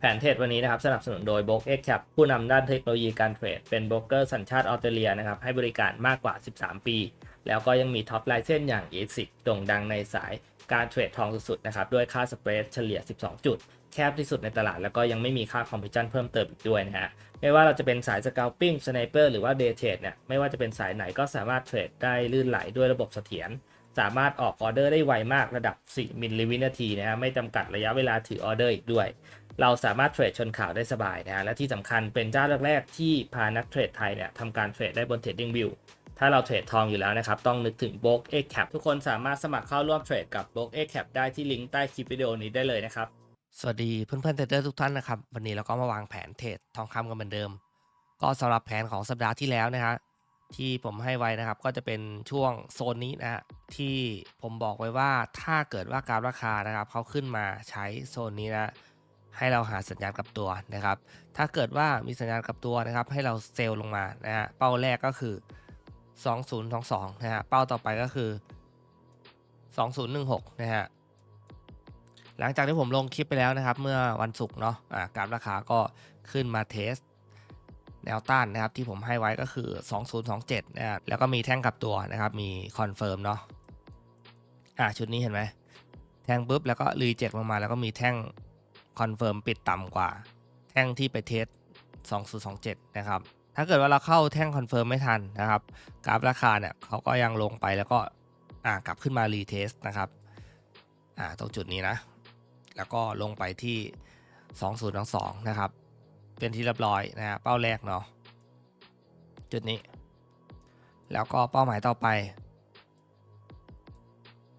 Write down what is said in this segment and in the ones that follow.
แผนเทรดวันนี้นะครับสนับสนุนโดย b o k X Cap ผู้นำด้านเทคโนโลยีการเทรด เป็นโบรกเกอร์สัญชาติออสเตรเลียนะครับให้บริการมากกว่า 13 ปี แล้วก็ยังมีท็อปไลเซนอย่าง e s i c โด่งดังในสายการเทรดทองสุดๆนะครับด้วยค่าสเปรดเฉลี่ย 12 จุด แคบที่สุดในตลาด แล้วก็ยังไม่มีค่าคอมพิชชั่นเพิ่มเติมอีกด้วยนะฮะไม่ว่าเราจะเป็นสายสก a ลปิ้งสไนเปอร์หรือว่าเดย์เทรดเนี่ยไม่ว่าจะเป็นสายไหนก็สามารถเทรดได้ลื่นไหลด้วยระบบเสถียรสามารถออกออเดอร์ได้ไวมากระดับ 4 มิลลิวินาทีนะฮะไม่จำกัดระยะเวลาถือออเดอร์อีกด้วย เราสามารถเทรดชนข่าวได้สบายนะฮะและที่สำคัญเป็นเจ้าแรกๆที่พานักเทรดไทยเนี่ยทำการเทรดได้บน TradingView ถ้าเราเทรดทองอยู่แล้วนะครับ ต้องนึกถึง b o k X Cap ทุกคนสามารถสมัครเข้าร่วมเทรดกับ b o k X Cap ได้ที่ลิงก์ใต้คลิปวิดีโอนี้ได้เลยนะครับ สวัสดีเพื่อนๆเทรดเดอร์ทุกท่านนะครับ วันนี้เราก็มาวางแผนเทรดทองคำกันเหมือนเดิม ก็สำหรับแผนของสัปดาห์ที่แล้วนะฮะที่ผมให้ไว้นะครับก็จะเป็นช่วงโซนนี้นะฮะที่ผมบอกไว้ว่าถ้าเกิดว่ากาฟราคานะครับเขาขึ้นมาใช้โซนนี้นะ ให้เราหาสัญญาณกลับตัวนะครับ ถ้าเกิดว่ามีสัญญาณกลับตัวนะครับ ให้เราเซลล์ลงมานะฮะเป้าแรกก็คือ 2022นะฮะเป้าต่อไปก็คือ 2016นะฮะหลังจากที่ผมลงคลิปไปแล้วนะครับ เมื่อวันศุกร์เนาะะกราฟราคาก็ขึ้นมาเทสแนวต้านนะครับที่ผมให้ไว้ก็คือ 2027นะครับแล้วก็มีแท่งกลับตัวนะครับ มีคอนเฟิร์มเนาะอะชุดนี้เห็นไหมแท่งปุ๊บแล้วก็รีเจ็คลงมาแล้วก็มีแท่ง คอนเฟิร์มปิดต่ำกว่า แท่งที่ไปเทส2027 นะครับ ถ้าเกิดว่าเราเข้าแท่งคอนเฟิร์มไม่ทันนะครับ กราฟราคาเนี่ยเขาก็ยังลงไปแล้วก็อ่ากลับขึ้นมารีเทสนะครับอ่าตรงจุดนี้นะ แล้วก็ลงไปที่ 2022 นะครับ เป็นที่เรียบร้อยนะฮะเป้าแรกเนาะจุดนี้ แล้วก็เป้าหมายต่อไป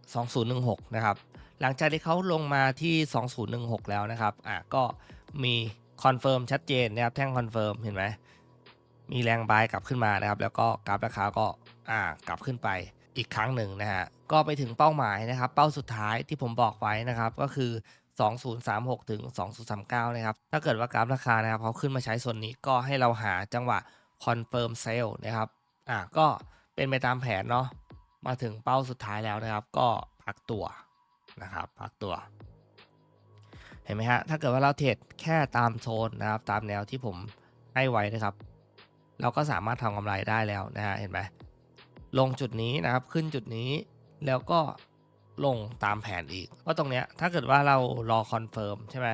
2016 นะครับ หลังจากที่เขาลงมาที่ 2016 แล้วนะครับ อะก็มีคอนเฟิร์มชัดเจนนะครับ แท่งคอนเฟิร์มเห็นไหม มีแรงบายกลับขึ้นมานะครับ แล้วก็กราฟราคาก็ อ่ากลับขึ้นไปอีกครั้งหนึ่งนะฮะ ก็ไปถึงเป้าหมายนะครับ เป้าสุดท้ายที่ผมบอกไว้นะครับ ก็คือ 2036 ถึง 2039 นะครับ ถ้าเกิดว่ากราฟราคานะครับเขาขึ้นมาใช้ส่วนนี้ก็ให้เราหาจังหวะคอนเฟิร์มเซลล์นะครับ อะก็เป็นไปตามแผนเนาะ มาถึงเป้าสุดท้ายแล้วนะครับ ก็พักตัว นะครับพักตัว เห็นไหมฮะ ถ้าเกิดว่าเราเทรดแค่ตามโซนนะครับ ตามแนวที่ผมให้ไว้นะครับ เราก็สามารถทำกำไรได้แล้วนะฮะ เห็นไหมลงจุดนี้นะครับ ขึ้นจุดนี้แล้วก็ลงตามแผนอีกเพราะตรงเนี้ย ถ้าเกิดว่าเรารอคอนเฟิร์มใช่ไหม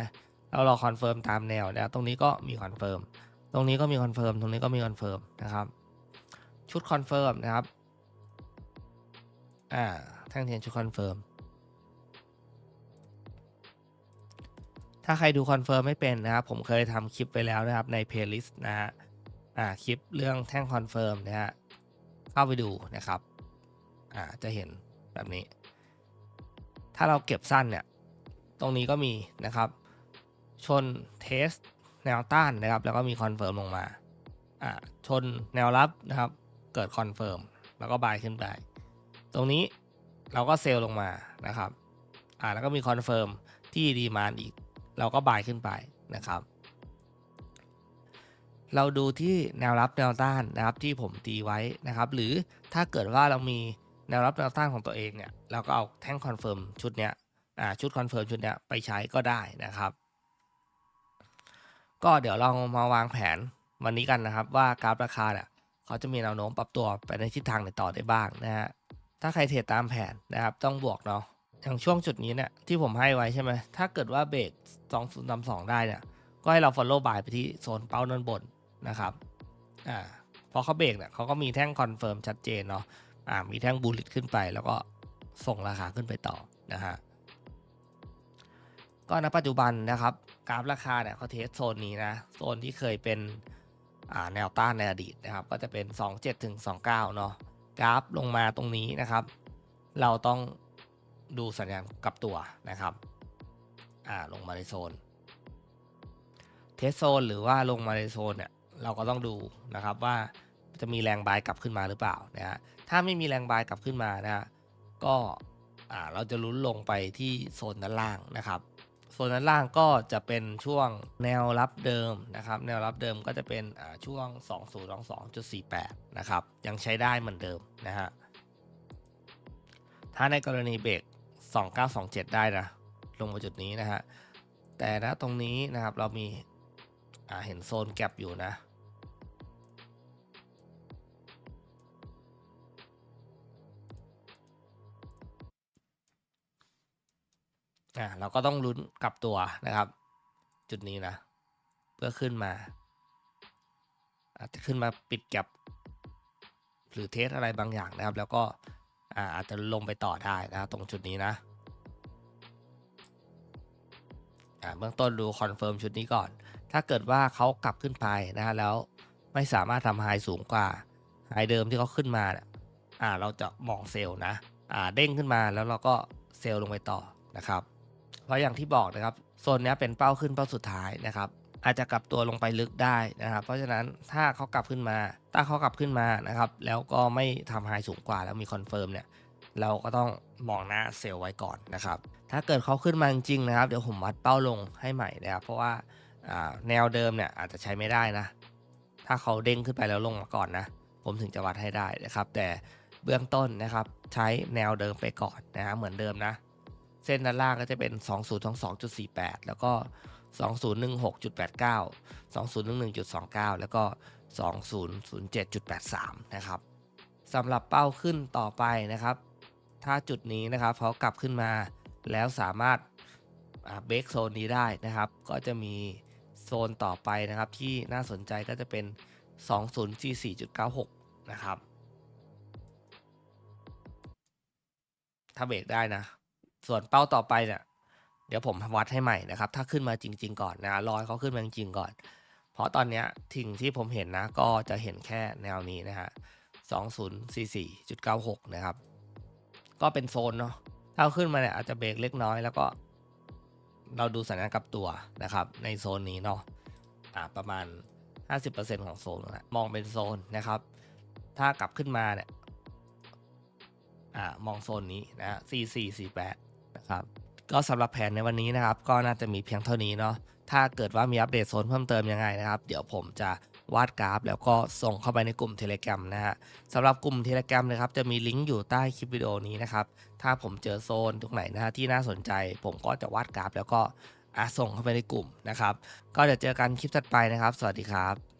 เรารอคอนเฟิร์มตามแนวนี่ยตรงนี้ก็มีคอนเฟิร์ม ตรงนี้ก็มีคอนเฟิร์ม ตรงนี้ก็มีคอนเฟิร์มนะครับ ชุดคอนเฟิร์มนะครับ อ่า แท่งเทียนชุดคอนเฟิร์ม ถ้าใครดูคอนเฟิร์มไม่เป็นนะครับ ผมเคยทำคลิปไปแล้วนะครับในเพลย์ลิสต์นะฮะอ่าคลิปเรื่องแท่งคอนเฟิร์มนะฮะเข้าไปดูนะครับอ่าจะเห็นแบบนี้ ถ้าเราเก็บสั้นเนี่ย ตรงนี้ก็มีนะครับ ชนเทสแนวต้านนะครับ แล้วก็มีคอนเฟิร์มลงมาอ่าชนแนวรับนะครับ เกิดคอนเฟิร์มแล้วก็บายขึ้นไป ตรงนี้เราก็เซลลงมานะครับอ่าแล้วก็มีคอนเฟิร์มที่ดีมานอีก เราก็บายขึ้นไปนะครับ เราดูที่แนวรับแนวต้านนะครับที่ผมตีไว้นะครับ หรือถ้าเกิดว่าเรามีแนวรับแนวต้านของตัวเองเนี่ยเราก็เอาแท่งคอนเฟิร์มชุดเนี้ยอ่าชุดคอนเฟิร์มชุดเนี้ยไปใช้ก็ได้นะครับ ก็เดี๋ยวเรามาวางแผนวันนี้กันนะครับ ว่ากราฟราคาเนี่ยเขาจะมีแนวโน้มปรับตัวไปในทิศทางไหนต่อได้บ้างนะฮะถ้าใครเทรดตามแผนนะครับต้องบวกเนาะ อย่างช่วงจุดนี้เนี่ยที่ผมให้ไว้ใช่ไหมถ้าเกิดว่าเบรก2032 ได้เนี่ย ก็ให้เรา follow buy ไปที่โซนเป้าด้านบนนะครับอ่าพอเขาเบรกเนี่ยเขาก็มีแท่งคอนเฟิร์มชัดเจนเนาะอ่ามีแท่งบูลลิตขึ้นไป แล้วก็ส่งราคาขึ้นไปต่อนะฮะก็ณปัจจุบันนะครับกราฟราคาเนี่ยเขาเทสโซนนี้นะโซนที่เคยเป็นอ่าแนวต้านในอดีตนะครับ ก็จะเป็น 27ถึง29เนาะกราฟลงมาตรงนี้นะครับ เราต้อง ดูสัญญาณกลับตัวนะครับอ่าลงมาในโซนเทสโซนหรือว่าลงมาในโซนเนี่ยเราก็ต้องดูนะครับว่าจะมีแรงบายกลับขึ้นมาหรือเปล่านะฮะถ้าไม่มีแรงบายกลับขึ้นมานะฮะก็อ่าเราจะลุ้นลงไปที่โซนด้านล่างนะครับโซนด้านล่างก็จะเป็นช่วงแนวรับเดิมนะครับ แนวรับเดิมก็จะเป็นอ่าช่วง 2022.48 นะครับ ยังใช้ได้เหมือนเดิมนะฮะถ้าในกรณีเบรก 2927 ได้นะ ลงมาจุดนี้นะฮะ แต่นะตรงนี้นะครับเรามีาเห็นโซนแกลบอยู่นะ อะเราก็ต้องลุ้นกลับตัวนะครับ จุดนี้นะ เพื่อขึ้นมา อาจจะขึ้นมาปิดแก็บหรือเทสอะไรบางอย่างนะครับ แล้วก็ อ่าอาจจะลงไปต่อได้นะครับตรงจุดนี้นะอ่าเบื้องต้นดูคอนเฟิร์มชุดนี้ก่อน ถ้าเกิดว่าเขากลับขึ้นไปนะแล้วไม่สามารถทำไฮสูงกว่าไฮเดิมที่เขาขึ้นมาเนี่ยอ่าเราจะมองเซลล์นะอ่าเด้งขึ้นมาแล้วเราก็เซลล์ลงไปต่อนะครับเพราะอย่างที่บอกนะครับโซนนี้เป็นเป้าขึ้นเป้าสุดท้ายนะครับ อาจจะกลับตัวลงไปลึกได้นะครับ เพราะฉะนั้นถ้าเขากลับขึ้นมาถ้าเขากลับขึ้นมานะครับ แล้วก็ไม่ทำไฮสูงกว่าแล้วมีคอนเฟิร์มเนี่ยเราก็ต้องมองหน้าเซลล์ไว้ก่อนนะครับ ถ้าเกิดเขาขึ้นมาจริงนะครับ เดี๋ยวผมวัดเป้าลงให้ใหม่นะครับ เพราะว่าอ่าแนวเดิมเนี่ยอาจจะใช้ไม่ได้นะ ถ้าเขาเด้งขึ้นไปแล้วลงมาก่อนนะ ผมถึงจะวัดให้ได้นะครับ แต่เบื้องต้นนะครับใช้แนวเดิมไปก่อนนะฮะเหมือนเดิมนะ เส้นด้านล่างก็จะเป็น 2022.48 แล้วก็ 2016.89 2011.29 แล้วก็ 2007.83 นะครับสำหรับเป้าขึ้นต่อไปนะครับ ถ้าจุดนี้นะครับเขากลับขึ้นมาแล้วสามารถเบรกโซนนี้ได้นะครับ ก็จะมีโซนต่อไปนะครับที่น่าสนใจก็จะเป็น 2044.96 นะครับ ถ้าเบรกได้นะ ส่วนเป้าต่อไปเนี่ย เดี๋ยวผมวัดให้ใหม่นะครับ ถ้าขึ้นมาจริง ๆ ก่อนนะรอยเขาขึ้นมาจริงๆก่อน เพราะตอนนี้ทิ้งที่ผมเห็นนะ ก็จะเห็นแค่แนวนี้นะฮะ2044.96 นะครับ ก็เป็นโซนเนาะ ถ้าขึ้นมาเนี่ยอาจจะเบรกเล็กน้อยแล้วก็ เราดูสัญญาณกลับตัวนะครับ ในโซนนี้เนาะอ่าประมาณ 50%ของโซนนะมองเป็นโซนนะครับ ถ้ากลับขึ้นมาเนี่ยอ่ามองโซนนี้นะฮะ4448 นะครับ ก็สำหรับแผนในวันนี้นะครับ ก็น่าจะมีเพียงเท่านี้เนาะถ้าเกิดว่ามีอัปเดตโซนเพิ่มเติมยังไงนะครับ เดี๋ยวผมจะวาดกราฟ แล้วก็ส่งเข้าไปในกลุ่ม Telegram นะฮะสำหรับกลุ่ม Telegram นะครับจะมีลิงก์อยู่ใต้คลิปวิดีโอนี้นะครับถ้าผมเจอโซนตรงไหนนะฮะที่น่าสนใจ ผมก็จะวาดกราฟ แล้วก็ส่งเข้าไปในกลุ่มนะครับ ก็เดี๋ยวเจอกันคลิปถัดไปนะครับ สวัสดีครับ